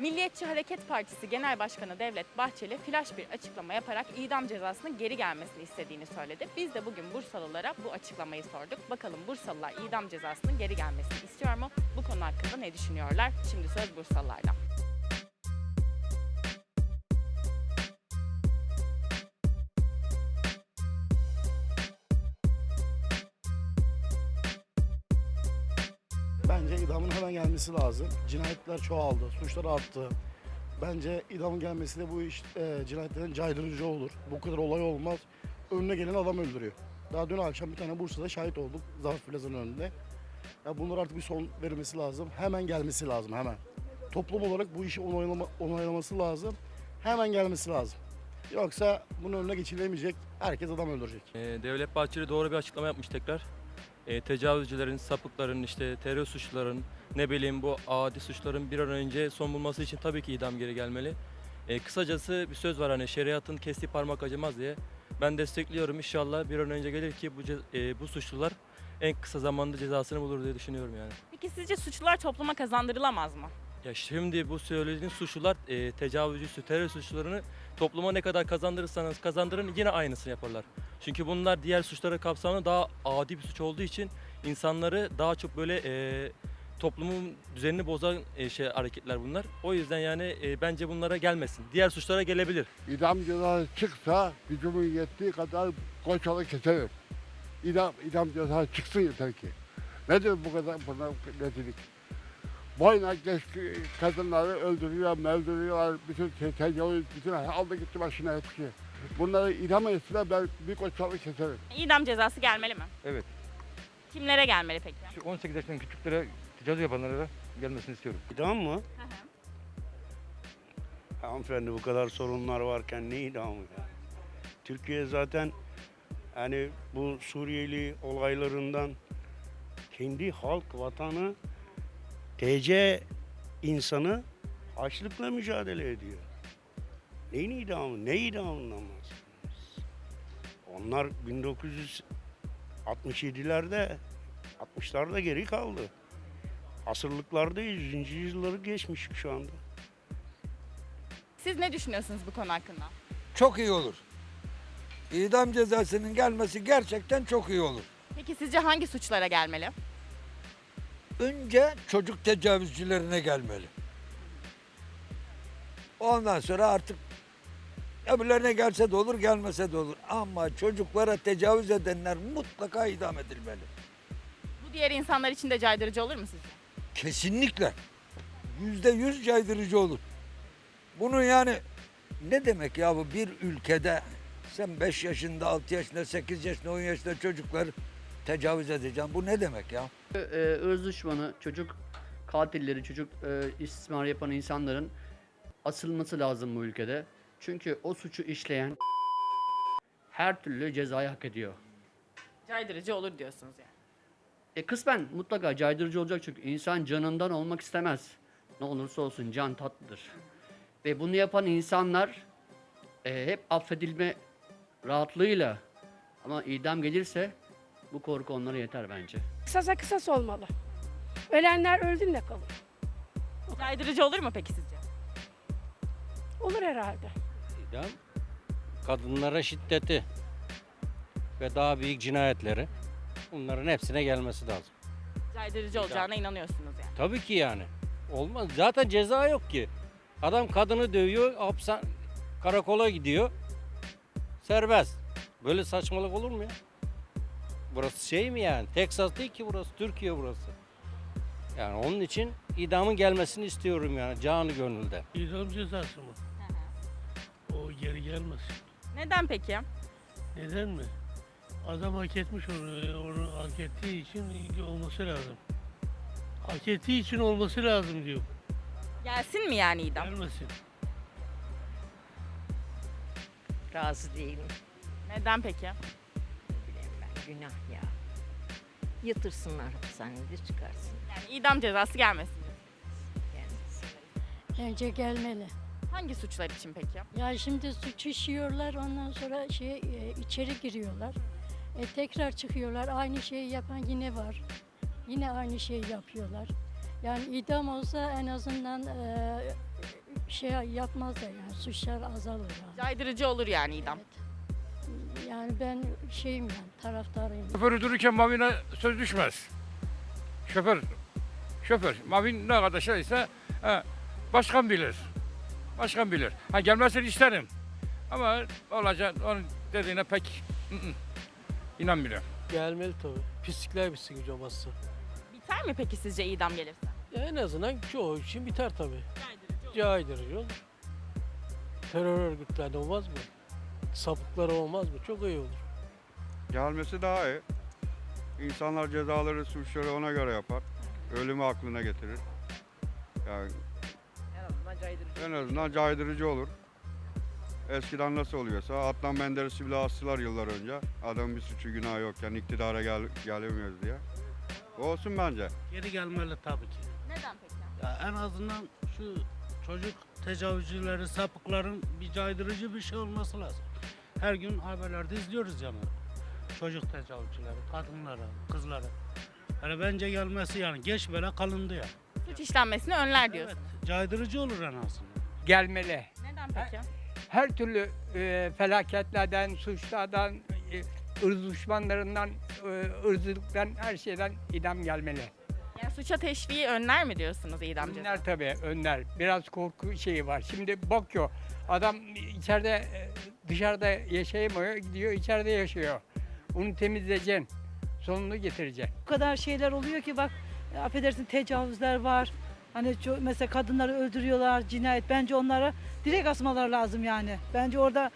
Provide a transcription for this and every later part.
Milliyetçi Hareket Partisi Genel Başkanı Devlet Bahçeli flash bir açıklama yaparak idam cezasının geri gelmesini istediğini söyledi. Biz de bugün Bursalılara bu açıklamayı sorduk. Bakalım Bursalılar idam cezasının geri gelmesini istiyor mu? Bu konu hakkında ne düşünüyorlar? Şimdi söz Bursalılardan. İdamın hemen gelmesi lazım. Cinayetler çoğaldı, suçlar arttı. Bence idamın gelmesi de bu iş e, cinayetlerin caydırıcı olur. Bu kadar olay olmaz. Önüne gelen adam öldürüyor. Daha dün akşam bir tane Bursa'da şahit olduk. Zafer Plaza'nın önünde. Ya bunlar artık bir son verilmesi lazım. Hemen gelmesi lazım hemen. Toplum olarak bu işi onaylama, onaylaması lazım. Hemen gelmesi lazım. Yoksa bunun önüne geçilemeyecek. Herkes adam öldürecek. Ee, Devlet Bahçeli doğru bir açıklama yapmış tekrar. Ee, tecavüzcülerin, sapıkların, işte terör suçluların, ne bileyim bu adi suçların bir an önce son bulması için tabii ki idam geri gelmeli. Ee, kısacası bir söz var hani şeriatın kestiği parmak acımaz diye. Ben destekliyorum inşallah bir an önce gelir ki bu, e, bu suçlular en kısa zamanda cezasını bulur diye düşünüyorum yani. Peki sizce suçlular topluma kazandırılamaz mı? Ya şimdi bu söylediğiniz suçlular e, tecavüzcüsü, terör suçlularını topluma ne kadar kazandırırsanız kazandırın yine aynısını yaparlar. Çünkü bunlar diğer suçlara kapsamlı daha adi bir suç olduğu için insanları daha çok böyle e, toplumun düzenini bozan e, şey hareketler bunlar. O yüzden yani e, bence bunlara gelmesin. Diğer suçlara gelebilir. İdam cezası çıksa gücümün yettiği kadar koçalı keserim. İdam, idam cezası çıksın yeter ki. Nedir bu kadar buna rezillik? Boyuna geç kadınları öldürüyor, öldürüyorlar, bütün tecavüz, bütün aldı gitti başına hepsi. Bunları idam etsinler ben bir koçalı keserim. İdam cezası gelmeli mi? Evet. Kimlere gelmeli peki? Şu 18 yaşından küçüklere tecavüz yapanlara da gelmesini istiyorum. İdam mı? Hanımefendi bu kadar sorunlar varken ne idamı ya? Türkiye zaten hani bu Suriyeli olaylarından kendi halk vatanı TC insanı açlıkla mücadele ediyor. Neyin idamı? Ne idamından bahsediyorsunuz? Onlar 1967'lerde 60'larda geri kaldı. Asırlıklarda 100. yılları geçmiş şu anda. Siz ne düşünüyorsunuz bu konu hakkında? Çok iyi olur. İdam cezasının gelmesi gerçekten çok iyi olur. Peki sizce hangi suçlara gelmeli? Önce çocuk tecavüzcülerine gelmeli. Ondan sonra artık öbürlerine gelse de olur, gelmese de olur. Ama çocuklara tecavüz edenler mutlaka idam edilmeli. Bu diğer insanlar için de caydırıcı olur mu sizce? Kesinlikle. Yüzde yüz caydırıcı olur. Bunun yani ne demek ya bu bir ülkede sen 5 yaşında, 6 yaşında, 8 yaşında, 10 yaşında çocukları tecavüz edeceksin. Bu ne demek ya? Ee, ırz düşmanı, çocuk katilleri, çocuk e, istismar yapan insanların asılması lazım bu ülkede. Çünkü o suçu işleyen her türlü cezayı hak ediyor. Caydırıcı olur diyorsunuz yani. E kısmen mutlaka caydırıcı olacak çünkü insan canından olmak istemez. Ne olursa olsun can tatlıdır. Ve bunu yapan insanlar e, hep affedilme rahatlığıyla ama idam gelirse bu korku onlara yeter bence. Kısasa kısas olmalı. Ölenler öldü ne kalır? Caydırıcı olur mu peki sizce? Olur herhalde. İdam kadınlara şiddeti ve daha büyük cinayetleri bunların hepsine gelmesi lazım. Caydırıcı olacağına inanıyorsunuz yani. Tabii ki yani. Olmaz. Zaten ceza yok ki. Adam kadını dövüyor, hapsa karakola gidiyor. Serbest. Böyle saçmalık olur mu ya? Burası şey mi yani? Teksas değil ki burası, Türkiye burası. Yani onun için idamın gelmesini istiyorum yani canı gönülde. İdam cezası mı? O geri gelmesin. Neden peki? Neden mi? Adam hak etmiş onu, onu hak ettiği için olması lazım. Hak ettiği için olması lazım diyor. Gelsin mi yani idam? Gelmesin. Razı değilim. Neden peki? Günah ya. Yatırsınlar hapishanede çıkarsın Yani idam cezası gelmesin. kendisi. Bence gelmeli. Hangi suçlar için peki? Ya şimdi suç işiyorlar ondan sonra şey e, içeri giriyorlar. E, tekrar çıkıyorlar aynı şeyi yapan yine var. Yine aynı şeyi yapıyorlar. Yani idam olsa en azından e, şey yapmazlar yani suçlar azalır. Yani. Caydırıcı olur yani idam. Evet. Yani ben şeyim yani taraftarıyım. Şoförü dururken mavine söz düşmez. Şoför, şoför. Mavin ne kadar şeyse he, başkan bilir. Başkan bilir. Ha gelmesini isterim. Ama olacak onun dediğine pek ı, ı, inanmıyorum. Gelmeli tabii. Pislikler bitsin gücü olmazsa. Biter mi peki sizce idam gelirse? Ya en azından çoğu için biter tabii. Caydırıcı olur. Terör örgütlerinde olmaz mı? Sapıkları olmaz mı? Çok iyi olur. Gelmesi daha iyi. İnsanlar cezaları, suçları ona göre yapar. Ölümü aklına getirir. Yani en azından caydırıcı olur. Eskiden nasıl oluyorsa Adnan Menderes'i bile astılar yıllar önce. Adamın bir suçu günahı yokken iktidara gel gelemiyoruz diye. Olsun bence. Geri gelmeli tabii ki. Neden peki? Ya en azından şu çocuk tecavüzcüleri, sapıkların bir caydırıcı bir şey olması lazım. Her gün haberlerde izliyoruz yani. Çocuk tecavüzcüleri, kadınlara, kızlara. Yani bence gelmesi yani geç böyle kalındı ya. Suç işlenmesini önler diyorsun. Evet, caydırıcı olur en azından. Gelmeli. Neden peki? Her türlü e, felaketlerden, suçlardan, e, ırz düşmanlarından, e, ırzılıktan her şeyden idam gelmeli. Yani suça teşviği önler mi diyorsunuz idam cezası? Önler tabii önler. Biraz korku şeyi var. Şimdi bakıyor adam içeride e, dışarıda yaşayamıyor gidiyor içeride yaşıyor. Onu temizleyeceksin. Sonunu getireceksin. O kadar şeyler oluyor ki bak affedersin tecavüzler var. Hani ço- mesela kadınları öldürüyorlar, cinayet. Bence onlara direkt asmalar lazım yani. Bence orada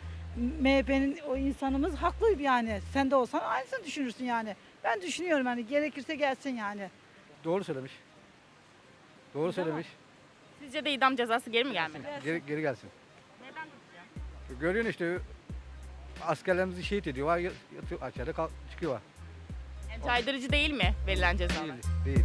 MHP'nin o insanımız haklı yani. Sen de olsan aynısını düşünürsün yani. Ben düşünüyorum hani gerekirse gelsin yani. Doğru söylemiş. Doğru söylemiş. Sizce de idam cezası geri mi gelmeli? Geri, geri gelsin. Neden peki? Görüyorsun işte askerlerimizi şehit ediyorlar, yatıyor, aşağıda kal- çıkıyorlar. Yani caydırıcı değil mi verilen ceza? Değil, değil.